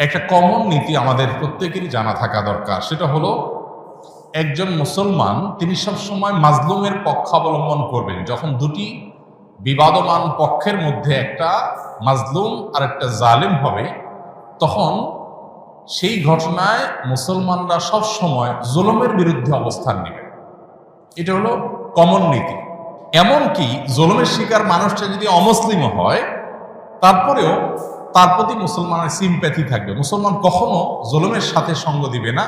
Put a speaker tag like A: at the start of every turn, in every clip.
A: একটা কমন নীতি আমাদের প্রত্যেকেরই জানা থাকা দরকার। সেটা হলো, একজন মুসলমান, তিনি সবসময় মাজলুমের পক্ষ অবলম্বন করবেন। যখন দুটি বিবাদমান পক্ষের মধ্যে একটা মাজলুম আর একটা জালেম হবে, তখন সেই ঘটনায় মুসলমানরা সব সময় জুলুমের বিরুদ্ধে অবস্থান নেবে। এটা হলো কমন নীতি। এমনকি জুলুমের শিকার মানুষটা যদি অমুসলিমও হয়, তারপরেও তার প্রতি মুসলমানের সিম্প্যাথি থাকবে। মুসলমান কখনো জুলুমের সাথে সঙ্গ দিবে না,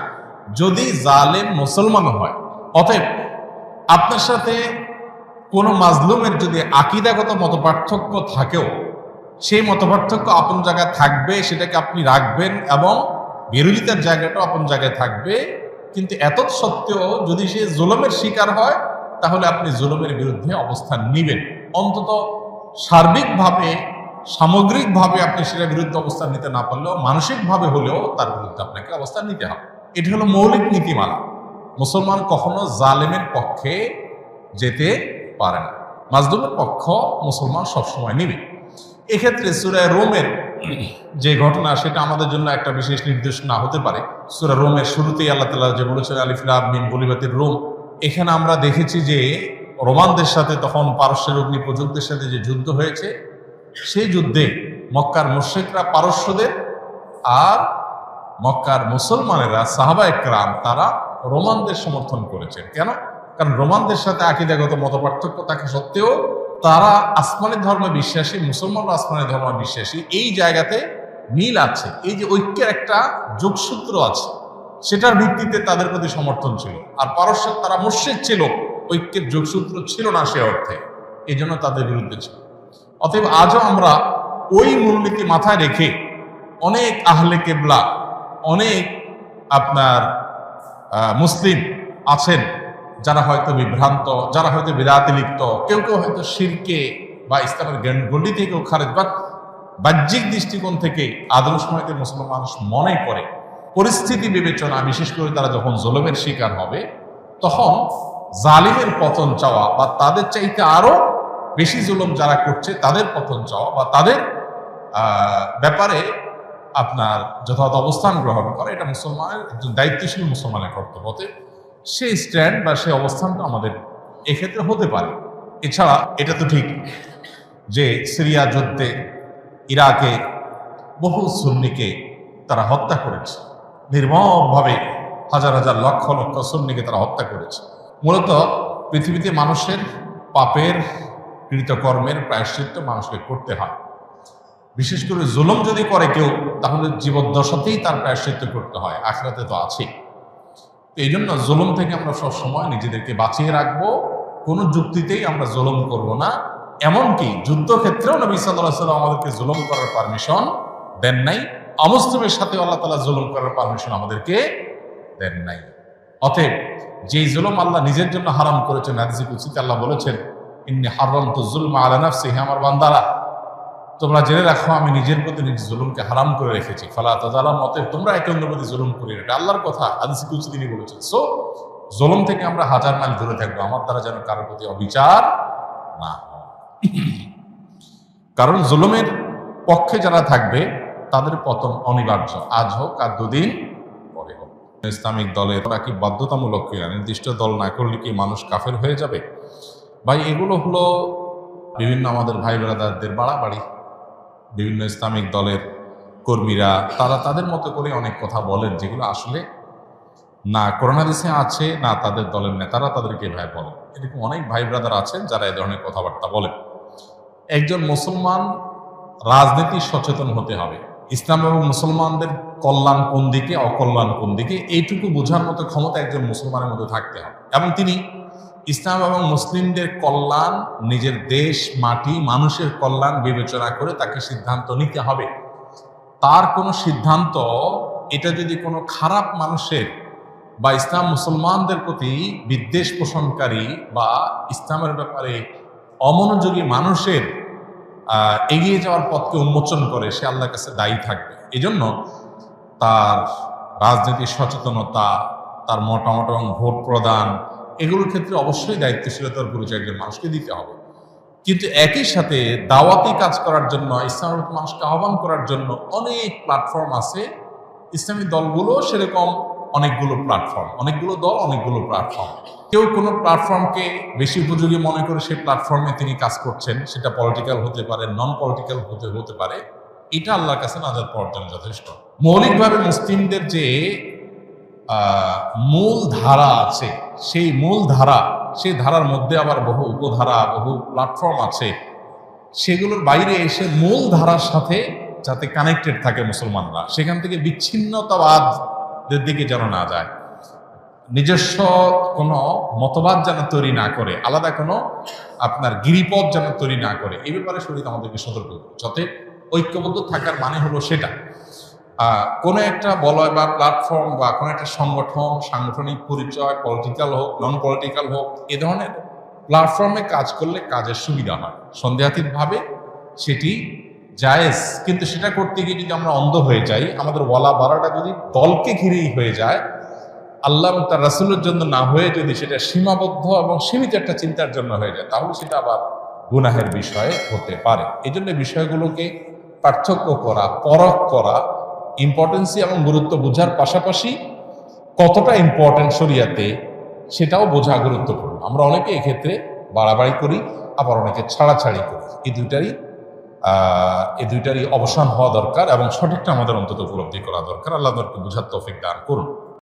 A: যদি জালেম মুসলমান হয়। অতএব আপনার সাথে কোনো মাজলুমের যদি আকিদাগত মত পার্থক্য থাকেও, সেই মত পার্থক্য আপন জায়গায় থাকবে, সেটাকে আপনি রাখবেন এবং বিরোধিতার জায়গাটা আপন জায়গায় থাকবে। কিন্তু এত সত্ত্বেও যদি সে জুলমের শিকার হয়, তাহলে আপনি জুলমের বিরুদ্ধে অবস্থান নিবেন। অন্তত সার্বিকভাবে সামগ্রিকভাবে আপনি সেটার বিরুদ্ধে অবস্থান নিতে না পারলেও, মানসিকভাবে হলেও তার বিরুদ্ধে আপনাকে অবস্থান নিতে হবে। এটি হলো মৌলিক নীতিমালা। মুসলমান কখনো জালেমের পক্ষে যেতে পারে না। মাজলুমের পক্ষ মুসলমান সবসময় নেবে। এক্ষেত্রে সুরায় রোমের যে ঘটনা, সেটা আমাদের জন্য একটা বিশেষ নির্দেশনা হতে পারে। সুরা রোমের শুরুতেই আল্লাহ তালা যে বলেছেন আলিফুল্লাহ মিন বলিবাতির রোম। এখানে আমরা দেখেছি যে রোমানদের সাথে তখন পারস্যের অগ্নি প্রযুক্তের সাথে যে যুদ্ধ হয়েছে সেই যুদ্ধে মক্কার মুশ্রিকরা পারস্যদের আর মক্কার মুসলমানেরা সাহাবা একরাম তারা রোমানদের সমর্থন করেছেন। কেন? কারণ রোমানদের সাথে আকিদাগত মত পার্থক্য থাকা সত্ত্বেও তারা আসমানি ধর্মে বিশ্বাসী মুসলমানরা আসমানি ধর্মে বিশ্বাসী। এই জায়গাতে মিল আছে। এই যে ঐক্যের একটা যোগসূত্র আছে, সেটার ভিত্তিতে তাদের প্রতি সমর্থন ছিল। আর পারস্যের তারা মুর্শিদ ছিল, ঐক্যের যোগসূত্র ছিল না সে অর্থে। এই জন্য তাদের বিরুদ্ধে ছিল। অতএব আজও আমরা ওই মূলনীতি মাথায় রেখে অনেক আহলে কেবলা, অনেক আপনার মুসলিম আছেন যারা হয়তো বিভ্রান্ত, যারা হয়তো বিরাতে লিপ্ত, কেউ কেউ হয়তো শিরকে বা ইসলামের গণ্ডি থেকেও খারেজ বা বাহ্যিক দৃষ্টিকোণ থেকে আদর্শ সময়তে মুসলমান মানুষ মনে করে। পরিস্থিতি বিবেচনা, বিশেষ করে তারা যখন জলমের শিকার হবে, তখন জালিমের পতন চাওয়া বা তাদের চাইতে আরও বেশি জুলুম যারা করছে, তাদের পতন চাওয়া বা তাদের ব্যাপারে আপনার যথাযথ অবস্থান গ্রহণ করা, এটা মুসলমানের একজন দায়িত্বশীল মুসলমানের কর্তব্য। অতএব সেই স্ট্যান্ড বা সেই অবস্থানটা আমাদের এক্ষেত্রে হতে পারে। এছাড়া এটা তো ঠিক যে সিরিয়া যুদ্ধে ইরাকে বহু সুন্নিকে তারা হত্যা করেছে। নির্মমভাবে হাজার হাজার লক্ষ লক্ষ সুন্নিকে তারা হত্যা করেছে। মূলত পৃথিবীতে মানুষের পাপের কৃতকর্মের প্রায়শ্চিত্ত মানুষকে করতে হয়। বিশেষ করে জুলুম যদি করে কেউ, তাহলে জীবদ্দশাতেই তার প্রায়শ্চিত্ত করতে হয় আখরাতে তো আছেই। তো এই জন্য জুলুম থেকে আমরা সবসময় নিজেদেরকে বাঁচিয়ে রাখব, কোনো যুক্তিতেই আমরা জুলুম করব না। এমনকি যুদ্ধক্ষেত্রেও নবী সাল্লাহ সাল্লাম আমাদেরকে জুলুম করার পারমিশন দেন নাই। অমুসলিমের সাথে আল্লাহ তালা জুলুম করার পারমিশন আমাদেরকে দেন নাই। অতএব যেই জুলুম আল্লাহ নিজের জন্য হারাম করেছেন, হাদিসে কুচিতে আল্লাহ বলেছেন ইন্নি হারাম তো জুলমা আলা নাফসি হে আমার বান্দারা, তোমরা জেনে রাখো, আমি নিজের প্রতি নিজ জুলুমকে হারাম করে রেখেছি। ফালা তাজালাম অতএব তোমরা একে অন্যের প্রতি জুলুম করি। এটা আল্লাহর কথা, হাদিসে কুচি তিনি বলেছেন। সো জুলুম থেকে আমরা হাজার মাইল দূরে থাকব। আমার দ্বারা যেন কারোর প্রতি অবিচার না কারণ জুলুমের পক্ষে যারা থাকবে, তাদের পতন অনিবার্য। আজ হোক আর দুদিন পরে হোক। ইসলামিক দলের ওরা কি বাধ্যতামূলক কিনা নির্দিষ্ট দল না করলে কি মানুষ কাফের হয়ে যাবে? ভাই, এগুলো হলো বিভিন্ন আমাদের ভাই ব্রাদারদের বাড়াবাড়ি। বিভিন্ন ইসলামিক দলের কর্মীরা, তারা তাদের মতো করে অনেক কথা বলেন যেগুলো আসলে না করোনা দেশে আছে, না তাদের দলের নেতারা তাদেরকে ভাই বলেন। এরকম অনেক ভাই ব্রাদার আছেন যারা এ ধরনের কথাবার্তা বলেন। একজন মুসলমান রাজনীতি সচেতন হতে হবে। ইসলাম এবং মুসলমানদের কল্যাণ কোন দিকে, অকল্যাণ কোন দিকে, এইটুকু বোঝার মতো ক্ষমতা একজন মুসলমানের মধ্যে থাকতে হবে। এবং তিনি ইসলাম এবং মুসলিমদের কল্যাণ, নিজের দেশ, মাটি, মানুষের কল্যাণ বিবেচনা করে তাকে সিদ্ধান্ত নিতে হবে। তার কোনো সিদ্ধান্ত, এটা যদি কোনো খারাপ মানুষের বা ইসলাম মুসলমানদের প্রতি বিদ্বেষ পোষণকারী বা ইসলামের ব্যাপারে অমনোযোগী মানুষের এগিয়ে যাওয়ার পথকে উন্মোচন করে, সে আল্লাহর কাছে দায়ী থাকবে। এজন্য তার রাজনীতির সচেতনতা, তার মতামত এবং ভোট প্রদান এগুলোর ক্ষেত্রে অবশ্যই দায়িত্বশীলতার পরিচয় একজন মানুষকে দিতে হবে। কিন্তু একই সাথে দাওয়াতি কাজ করার জন্য, ইসলামের মানুষকে আহ্বান করার জন্য অনেক প্ল্যাটফর্ম আছে। ইসলামী দলগুলো সেরকম অনেকগুলো প্ল্যাটফর্ম অনেকগুলো দল, অনেকগুলো প্ল্যাটফর্ম কেউ কোনো প্ল্যাটফর্মকে বেশি উপযোগী মনে করে সেই প্ল্যাটফর্মে তিনি কাজ করছেন, সেটা পলিটিক্যাল হতে পারে নন পলিটিক্যাল হতে হতে পারে, এটা আল্লাহর কাছে নাজাদ পাওয়ার জন্য যথেষ্ট। মৌলিকভাবে মুসলিমদের যে মূল ধারা আছে সেই মূল ধারা, সেই ধারার মধ্যে আবার বহু উপধারা, বহু প্ল্যাটফর্ম আছে। সেগুলোর বাইরে এসে মূল ধারার সাথে যাতে কানেক্টেড থাকে মুসলমানরা, সেখান থেকে বিচ্ছিন্নতাবাদের দিকে যেন না যায়। নিজস্ব কোনো মতবাদ যেন তৈরি না করে, আলাদা কোনো আপনার গিরিপথ যেন তৈরি না করে, এ ব্যাপারে শরীর আমাদেরকে সতর্ক যাতে ঐক্যবদ্ধ থাকার মানে হলো সেটা। কোনো একটা বলয় বা প্ল্যাটফর্ম বা কোনো একটা সংগঠন, সাংগঠনিক পরিচয় পলিটিক্যাল হোক নন পলিটিক্যাল হোক, এ ধরনের প্ল্যাটফর্মে কাজ করলে কাজের সুবিধা হয়। সন্দেহাতীতভাবে সেটি জায়েজ, কিন্তু সেটা করতে গিয়ে যদি আমরা অন্ধ হয়ে যাই, আমাদের ওয়ালা বাড়াটা যদি দলকে ঘিরেই হয়ে যায়, আল্লাহ তার রাসুলের জন্য না হয়ে যদি সেটা সীমাবদ্ধ এবং সীমিত একটা চিন্তার জন্য হয়ে যায়, তাহলে সেটা আবার গুনাহের বিষয়ে হতে পারে। এই জন্য বিষয়গুলোকে পার্থক্য করা, পরখ করা ইম্পর্টেন্সি এবং গুরুত্ব বোঝার পাশাপাশি কতটা ইম্পর্টেন্ট শরিয়াতে সেটাও বোঝা গুরুত্বপূর্ণ। আমরা অনেকে এক্ষেত্রে বাড়াবাড়ি করি, আবার অনেকে ছাড়াছাড়ি করি। এই দুইটারই এই দুইটারই অবসান হওয়া দরকার এবং সঠিকটা আমাদের অন্তত উপলব্ধি করা দরকার। আল্লাহ বোঝার তৌফিক দান করুন।